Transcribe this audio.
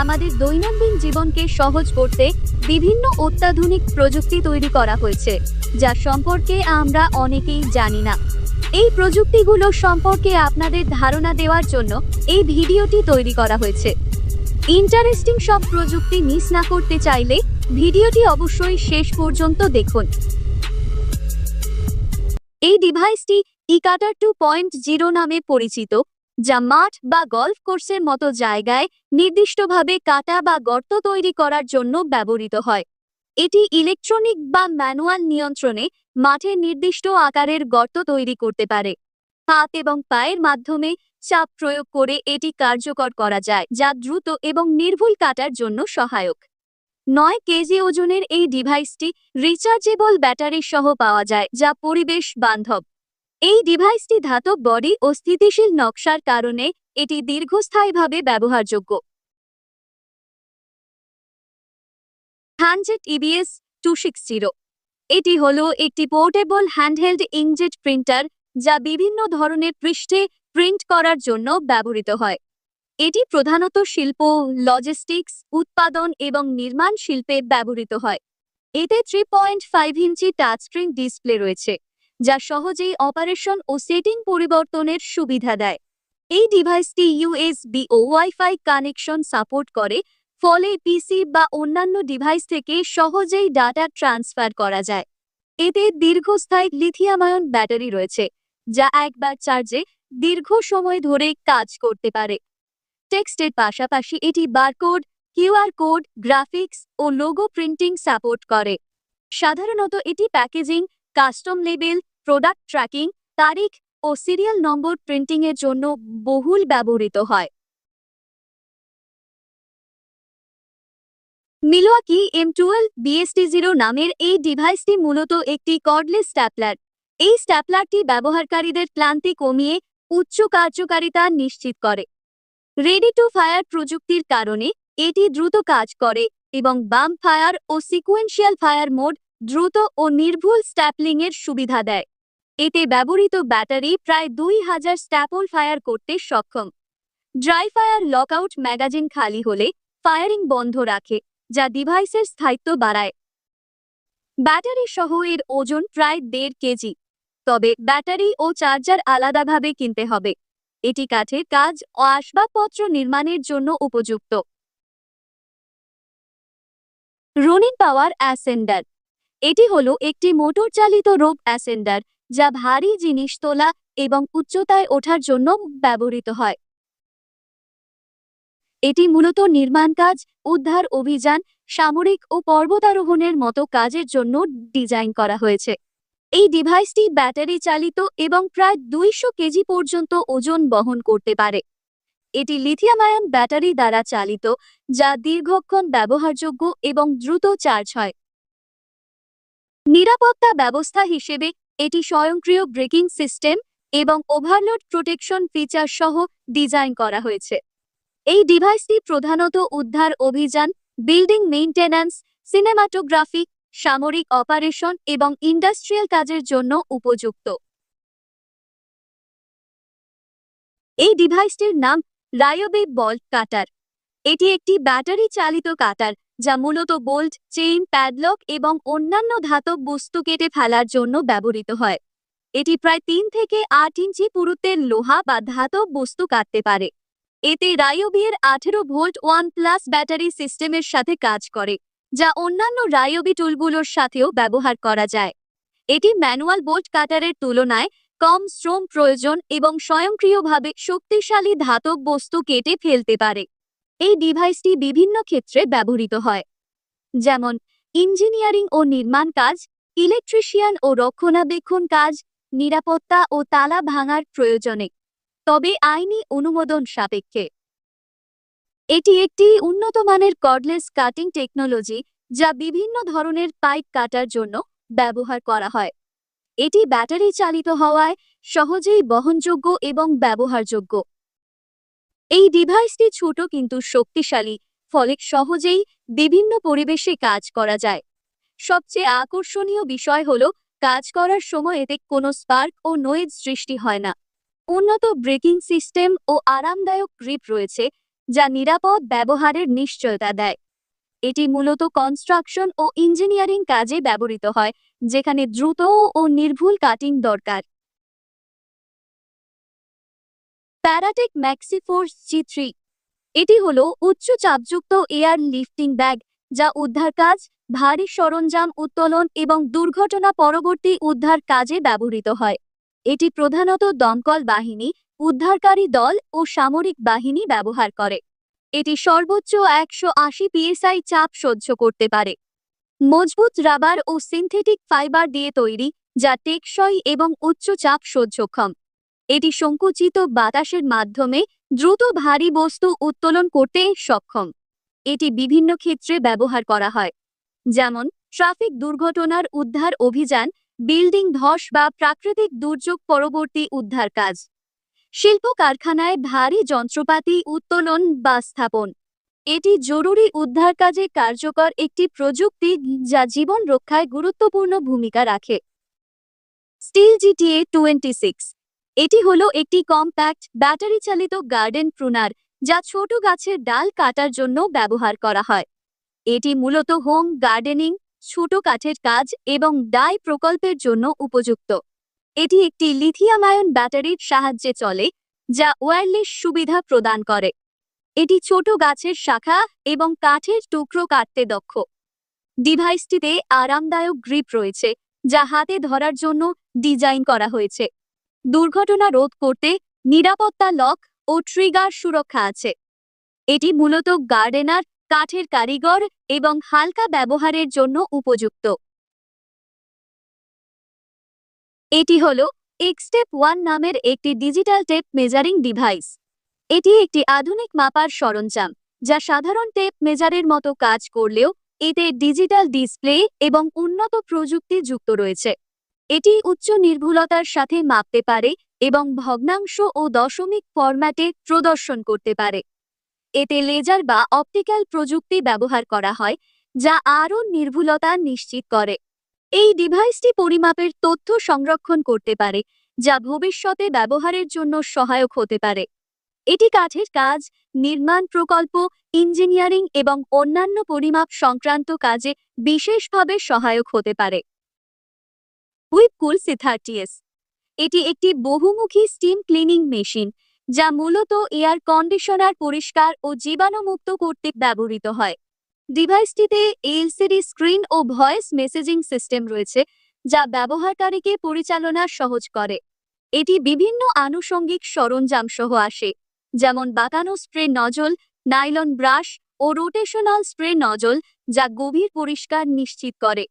আমাদের দৈনন্দিন জীবনকে সহজ করতে বিভিন্ন অত্যাধুনিক প্রযুক্তি তৈরি করা হয়েছে, যা সম্পর্কে আমরা অনেকেই জানি না। এই প্রযুক্তিগুলো সম্পর্কে আপনাদের ধারণা দেওয়ার জন্য এই ভিডিওটি তৈরি করা হয়েছে। ইন্টারেস্টিং সব প্রযুক্তি মিস না করতে চাইলে ভিডিওটি অবশ্যই শেষ পর্যন্ত দেখুন। এই ডিভাইসটি ইকাটার টু পয়েন্ট জিরো নামে পরিচিত। যা মাঠ বা গলফ কোর্সের মতো জায়গায় নির্দিষ্টভাবে কাটা বা গর্ত তৈরি করার জন্য ব্যবহৃত হয়। এটি ইলেকট্রনিক বা ম্যানুয়াল নিয়ন্ত্রণে মাঠে নির্দিষ্ট আকারের গর্ত তৈরি করতে পারে। হাত এবং পায়ের মাধ্যমে চাপ প্রয়োগ করে এটি কার্যকর করা যায়, যা দ্রুত এবং নির্ভুল কাটার জন্য সহায়ক। নয় কেজি ওজনের এই ডিভাইসটি রিচার্জেবল ব্যাটারি সহ পাওয়া যায়, যা পরিবেশ বান্ধব। এই ডিভাইসটি ধাতব বডি ও স্থিতিশীল নকশার কারণে এটি দীর্ঘস্থায়ীভাবে ব্যবহারযোগ্য। Handjet EBS two six zero এটি হল একটি পোর্টেবল হ্যান্ডহেল্ড ইংজেট প্রিন্টার যা বিভিন্ন ধরনের পৃষ্ঠে প্রিন্ট করার জন্য ব্যবহৃত হয়। এটি প্রধানত শিল্প, লজিস্টিক্স, উৎপাদন এবং নির্মাণ শিল্পে ব্যবহৃত হয়। এতে three point five inch touchscreen display রয়েছে। যা সহজেই অপারেশন ও সেটিং পরিবর্তনের সুবিধা দেয়। এই ডিভাইসটি ইউএসবি ও ওয়াইফাই কানেকশন সাপোর্ট করে, ফলে পিসি বা অন্যান্য ডিভাইস থেকে সহজেই ডাটা ট্রান্সফার করা যায়। এতে দীর্ঘস্থায়ী লিথিয়ামায়ন ব্যাটারি রয়েছে, যা একবার চার্জে দীর্ঘ সময় ধরে কাজ করতে পারে। টেক্সটের পাশাপাশি এটি বারকোড কিউআর কোড, গ্রাফিক্স ও লোগো প্রিন্টিং সাপোর্ট করে। সাধারণত এটি packaging, custom label product tracking, তারিখ ও সিরিয়াল নম্বর প্রিন্টিংয়ের জন্য বহুল ব্যবহৃত হয়। Milwaukee M twelve BST zero নামের এই ডিভাইসটি মূলত একটি কর্ডলেস স্ট্যাপলার এই স্ট্যাপলারটি ব্যবহারকারীদের ক্লান্তি কমিয়ে উচ্চ কার্যকারিতা নিশ্চিত করে। রেডি টু ফায়ার প্রযুক্তির কারণে এটি দ্রুত কাজ করে এবং বাম ফায়ার ও সিকুয়েন্সিয়াল ফায়ার মোড দ্রুত ও নির্ভুল স্ট্যাপলিং এর সুবিধা দেয়। এতে ব্যবহৃত ব্যাটারি প্রায় দুই হাজার স্ট্যাপল ফায়ার করতে সক্ষম। ড্রাই ফায়ার লকআউট ম্যাগাজিন খালি হলে ফায়ারিং বন্ধ রাখে, যা ডিভাইসের স্থায়িত্ব বাড়ায়। ব্যাটারি সহ এর ওজন প্রায় দেড় কেজি। তবে ব্যাটারি ও চার্জার আলাদাভাবে কিনতে হবে। এটি কাঠের কাজ ও আসবাবপত্র নির্মাণের জন্য উপযুক্ত। Ronin power ascender. এটি হলো একটি মোটর চালিত রোপ অ্যাসেন্ডার যা ভারী জিনিস তোলা এবং উচ্চতায় ওঠার জন্য ব্যবহৃত হয়। এটি মূলত নির্মাণ কাজ, উদ্ধার অভিযান, সামরিক ও পর্বতারোহণের মতো কাজের জন্য ডিজাইন করা হয়েছে। এই ডিভাইসটি ব্যাটারি চালিত এবং প্রায় দুইশো কেজি পর্যন্ত ওজন বহন করতে পারে। এটি লিথিয়াম আয়ন ব্যাটারি দ্বারা চালিত, যা দীর্ঘক্ষণ ব্যবহারযোগ্য এবং দ্রুত চার্জ হয়। নিরাপত্তা ব্যবস্থা হিসেবে এটি স্বয়ংক্রিয় ব্রেকিং সিস্টেম এবং ওভারলোড প্রোটেকশন ফিচার সহ ডিজাইন করা হয়েছে। এই ডিভাইসটি প্রধানত উদ্ধার অভিযান, বিল্ডিং মেইনটেন্যান্স, সিনেমাটোগ্রাফি, সামরিক অপারেশন এবং ইন্ডাস্ট্রিয়াল কাজের জন্য উপযুক্ত। এই ডিভাইসটির নাম রায়োবে বল্ট কাটার। এটি একটি ব্যাটারি চালিত কাটার যা মূলত বোল্ট, চেইন, প্যাডলক এবং অন্যান্য ধাতব বস্তু কেটে ফেলার জন্য ব্যবহৃত হয়। এটি প্রায় তিন থেকে আট ইঞ্চি পুরুত্বের লোহা বা ধাতব বস্তু কাটতে পারে। এতে রায়োবিয়ের আঠেরো ভোল্ট ওয়ান প্লাস ব্যাটারি সিস্টেমের সাথে কাজ করে, যা অন্যান্য রায়োবি টুলগুলোর সাথেও ব্যবহার করা যায়। এটি ম্যানুয়াল বোল্ট কাটারের তুলনায় কম শ্রম প্রয়োজন এবং স্বয়ংক্রিয়ভাবে শক্তিশালী ধাতব বস্তু কেটে ফেলতে পারে। এই ডিভাইসটি বিভিন্ন ক্ষেত্রে ব্যবহৃত হয়। যেমন, ইঞ্জিনিয়ারিং ও নির্মাণ কাজ, ইলেকট্রিশিয়ান ও রক্ষণাবেক্ষণ কাজ, নিরাপত্তা ও তালা ভাঙার প্রয়োজনে, তবে আইনি অনুমোদন সাপেক্ষে। এটি একটি উন্নত মানের কর্ডলেস কাটিং টেকনোলজি যা বিভিন্ন ধরনের পাইপ কাটার জন্য ব্যবহার করা হয়। এটি ব্যাটারি চালিত হওয়ায় সহজেই বহনযোগ্য এবং ব্যবহারযোগ্য। এই ডিভাইসটি ছোট কিন্তু শক্তিশালী, ফলে সহজেই বিভিন্ন পরিবেশে কাজ করা যায়। সবচেয়ে আকর্ষণীয় বিষয় হল, কাজ করার সময় এতে কোনো স্পার্ক ও নয়েজ সৃষ্টি হয় না। উন্নত ব্রেকিং সিস্টেম ও আরামদায়ক গ্রিপ রয়েছে, যা নিরাপদ ব্যবহারের নিশ্চয়তা দেয়। এটি মূলত কনস্ট্রাকশন ও ইঞ্জিনিয়ারিং কাজে ব্যবহৃত হয়, যেখানে দ্রুত ও নির্ভুল কাটিং দরকার। Paratech Maxiforce G three. এটি হল উচ্চ চাপযুক্ত এয়ার লিফটিং ব্যাগ, যা উদ্ধার কাজ, ভারী সরঞ্জাম উত্তোলন এবং দুর্ঘটনা পরবর্তী উদ্ধার কাজে ব্যবহৃত হয়। এটি প্রধানত দমকল বাহিনী, উদ্ধারকারী দল ও সামরিক বাহিনী ব্যবহার করে। এটি সর্বোচ্চ একশো আশি পিএসআই চাপ সহ্য করতে পারে। মজবুত রাবার ও সিনথেটিক ফাইবার দিয়ে তৈরি, যা টেকসই এবং উচ্চ চাপ সহ্যক্ষম। এটি সংকুচিত বাতাসের মাধ্যমে দ্রুত ভারী বস্তু উত্তোলন করতে সক্ষম। এটি বিভিন্ন ক্ষেত্রে ব্যবহার করা হয়। যেমন, ট্রাফিক দুর্ঘটনার উদ্ধার অভিযান, বিল্ডিং ধস বা প্রাকৃতিক দুর্যোগ পরবর্তী উদ্ধার কাজ। শিল্প কারখানায় ভারী যন্ত্রপাতি উত্তোলন বা স্থাপন। এটি জরুরি উদ্ধার কাজে কার্যকর একটি প্রযুক্তি যা জীবন রক্ষায় গুরুত্বপূর্ণ ভূমিকা রাখে। স্টিল জিটিএ টোয়েন্টি সিক্স এটি হলো একটি কম্প্যাক্ট ব্যাটারি চালিত গার্ডেন প্রুনার, যা ছোট গাছের ডাল কাটার জন্য ব্যবহার করা হয়। এটি মূলত হোম গার্ডেনিং, ছোট কাঠের কাজ এবং ডাই প্রকল্পের জন্য উপযুক্ত। এটি একটি লিথিয়াম আয়ন ব্যাটারির সাহায্যে চলে, যা ওয়্যারলেস সুবিধা প্রদান করে। এটি ছোট গাছের শাখা এবং কাঠের টুকরো কাটতে দক্ষ। ডিভাইসটিতে আরামদায়ক গ্রিপ রয়েছে, যা হাতে ধরার জন্য ডিজাইন করা হয়েছে। দুর্ঘটনা রোধ করতে নিরাপত্তা লক ও ট্রিগার সুরক্ষা আছে। এটি মূলত গার্ডেনার, কাঠের কারিগর এবং হালকা ব্যবহারের জন্য উপযুক্ত। এটি হল এক্সটেপ ওয়ান নামের একটি ডিজিটাল টেপ মেজারিং ডিভাইস। এটি একটি আধুনিক মাপার সরঞ্জাম, যা সাধারণ টেপ মেজারের মতো কাজ করলেও এতে ডিজিটাল ডিসপ্লে এবং উন্নত প্রযুক্তি যুক্ত রয়েছে। এটি উচ্চ নির্ভুলতার সাথে মাপতে পারে এবং ভগ্নাংশ ও দশমিক ফরম্যাটে প্রদর্শন করতে পারে। এতে লেজার বা অপটিক্যাল প্রযুক্তি ব্যবহার করা হয়, যা আরও নির্ভুলতা নিশ্চিত করে। এই ডিভাইসটি পরিমাপের তথ্য সংরক্ষণ করতে পারে, যা ভবিষ্যতে ব্যবহারের জন্য সহায়ক হতে পারে। এটি কাঠের কাজ, নির্মাণ প্রকল্প, ইঞ্জিনিয়ারিং এবং অন্যান্য পরিমাপ সংক্রান্ত কাজে বিশেষভাবে সহায়ক হতে পারে। হুইপকুল সিথার্টিএস এটি একটি বহুমুখী স্টিম ক্লিনিং মেশিন, যা মূলত এয়ার কন্ডিশনার পরিষ্কার ও জীবাণুমুক্ত করতে ব্যবহৃত হয়। ডিভাইসটিতে এলসিডি স্ক্রিন ও ভয়েস মেসেজিং সিস্টেম রয়েছে, যা ব্যবহারকারীকে পরিচালনা সহজ করে। এটি বিভিন্ন আনুষঙ্গিক সরঞ্জাম সহ আসে, যেমন বাঁকানো স্প্রে নজল, নাইলন ব্রাশ ও রোটেশনাল স্প্রে নজল, যা গভীর পরিষ্কার নিশ্চিত করে।